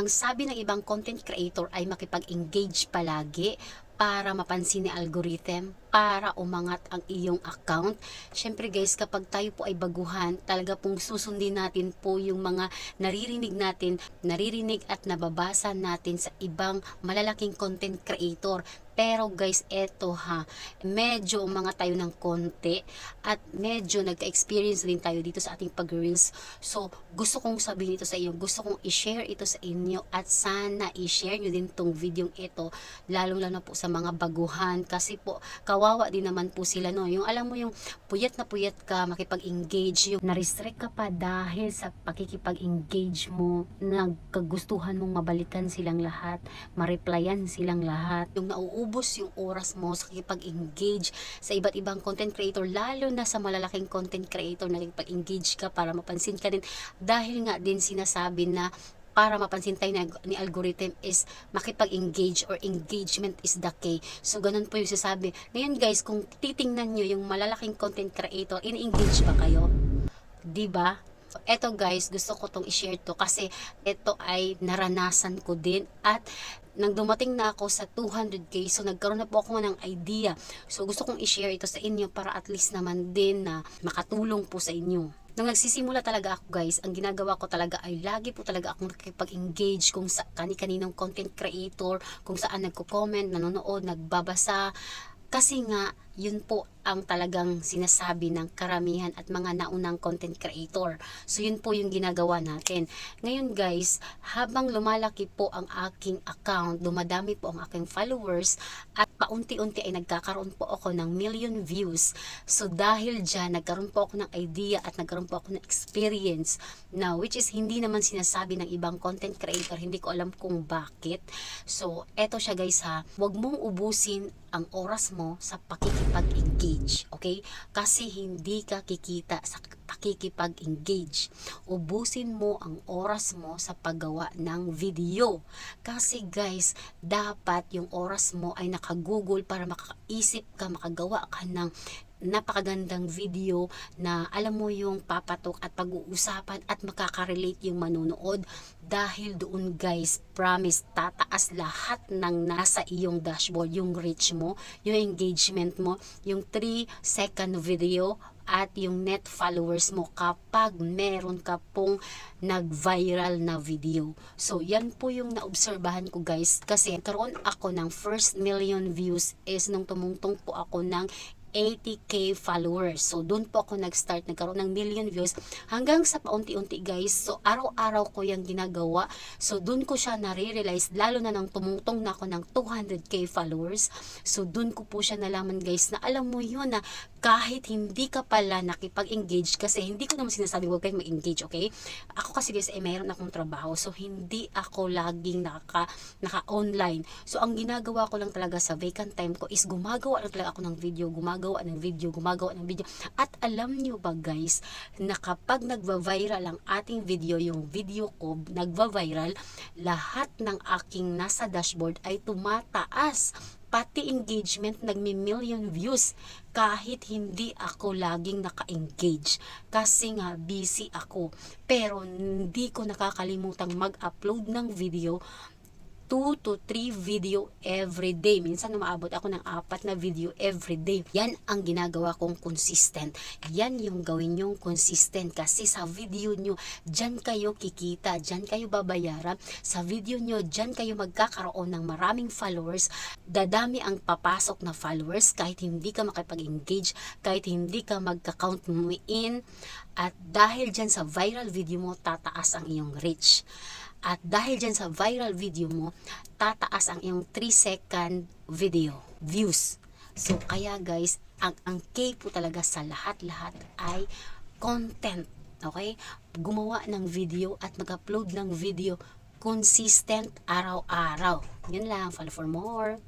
Ang sabi ng ibang content creator ay makipag-engage palagi para mapansin ni algorithm, para umangat ang iyong account. Syempre guys, kapag tayo po ay baguhan, talaga pong susundin natin po yung mga naririnig natin, naririnig at nababasa natin sa ibang malalaking content creator. Pero guys, eto ha, medyo mga tayo ng konti at medyo nagka-experience din tayo dito sa ating pag-reels. So, gusto kong sabihin ito sa inyo, gusto kong i-share ito sa inyo at sana i-share nyo din tong video ito, lalo na po sa mga baguhan. Kasi po, kawawa din naman po sila no. Yung alam mo yung puyat na puyat ka, makipag-engage, yung na-restrict ka pa dahil sa pakikipag-engage mo, nagkagustuhan mong mabalikan silang lahat, ma-replyan silang lahat, yung nauubos yung oras mo sa pakikipag-engage sa iba't ibang content creator, lalo na sa malalaking content creator na nakipag-engage ka para mapansin ka din. Dahil nga din sinasabi na para mapansin tayo ni, algorithm is makipag-engage or engagement is the key. So, ganun po yung sasabi. Ngayon guys, kung titingnan nyo yung malalaking content creator, in-engage ba kayo? ba? So, eto guys, gusto ko tong i-share to kasi ito ay naranasan ko din at nang dumating na ako sa 200k, so nagkaroon na po ako ng idea. So gusto kong i-share ito sa inyo para at least naman din na makatulong po sa inyo. Nung nagsisimula talaga ako guys, ang ginagawa ko talaga ay lagi po talaga akong nakikipag-engage kung sa kani-kaninong content creator, kung saan nagko-comment, nanonood, nagbabasa. Kasi nga, yun po ang talagang sinasabi ng karamihan at mga naunang content creator. So yun po yung ginagawa natin. Ngayon guys, habang lumalaki po ang aking account, dumadami po ang aking followers at paunti-unti ay nagkakaroon po ako ng million views. So dahil dyan, nagkaroon po ako ng idea at nagkaroon po ako ng experience na which is hindi naman sinasabi ng ibang content creator. Hindi ko alam kung bakit. So eto siya guys ha, huwag mong ubusin ang oras mo sa pakikipag-engage. Okay? Kasi hindi ka kikita sa pakikipag-engage. Ubusin mo ang oras mo sa paggawa ng video. Kasi guys, dapat yung oras mo ay nakagoogle para makaisip ka, makagawa ka ng napakagandang video na alam mo yung papatok at pag-uusapan at makaka-relate yung manonood dahil doon guys promise tataas lahat ng nasa iyong dashboard yung reach mo yung engagement mo yung 3 second video at yung net followers mo kapag meron ka pong nag-viral na video. So, yan po yung naobserbahan ko guys kasi karoon ako ng first million views is nung tumungtong po ako ng 80k followers. So, doon po ako nag-start, nagkaroon ng million views hanggang sa paunti-unti guys. So, araw-araw ko yung ginagawa. So, doon ko siya nare-realize, lalo na nang tumungtong na ako ng 200k followers. So, doon ko po siya nalaman guys na alam mo yun na kahit hindi ka pala nakipag-engage kasi hindi ko naman sinasabi huwag kayong mag-engage, okay? Ako kasi guys, eh, mayroon akong trabaho. So, hindi ako laging naka, naka-online. So, ang ginagawa ko lang talaga sa vacant time ko is gumagawa lang talaga ako ng video, gumagawa ng video, gumagawa ng video. At alam nyo ba guys, na kapag nagva-viral ang ating video, yung video ko nagva-viral, lahat ng aking nasa dashboard ay tumataas. Pati engagement nagmi-million views. Kahit hindi ako laging naka-engage. Kasi nga busy ako. Pero hindi ko nakakalimutang mag-upload ng video 2 to 3 video every day. Minsan umaabot ako ng apat na video every day. Yan ang ginagawa kong consistent. Yan yung gawin yung consistent kasi sa video nyo, dyan kayo kikita, dyan kayo babayaran. Sa video nyo, dyan kayo magkakaroon ng maraming followers. Dadami ang papasok na followers kahit hindi ka makipag-engage, kahit hindi ka magka-count mo in. At dahil dyan sa viral video mo, tataas ang iyong reach. At dahil dyan sa viral video mo, tataas ang iyong 3 second video views. So, kaya guys, ang, ang key po talaga sa lahat-lahat ay content. Okay? Gumawa ng video at mag-upload ng video consistent araw-araw. Yun lang. Follow for more.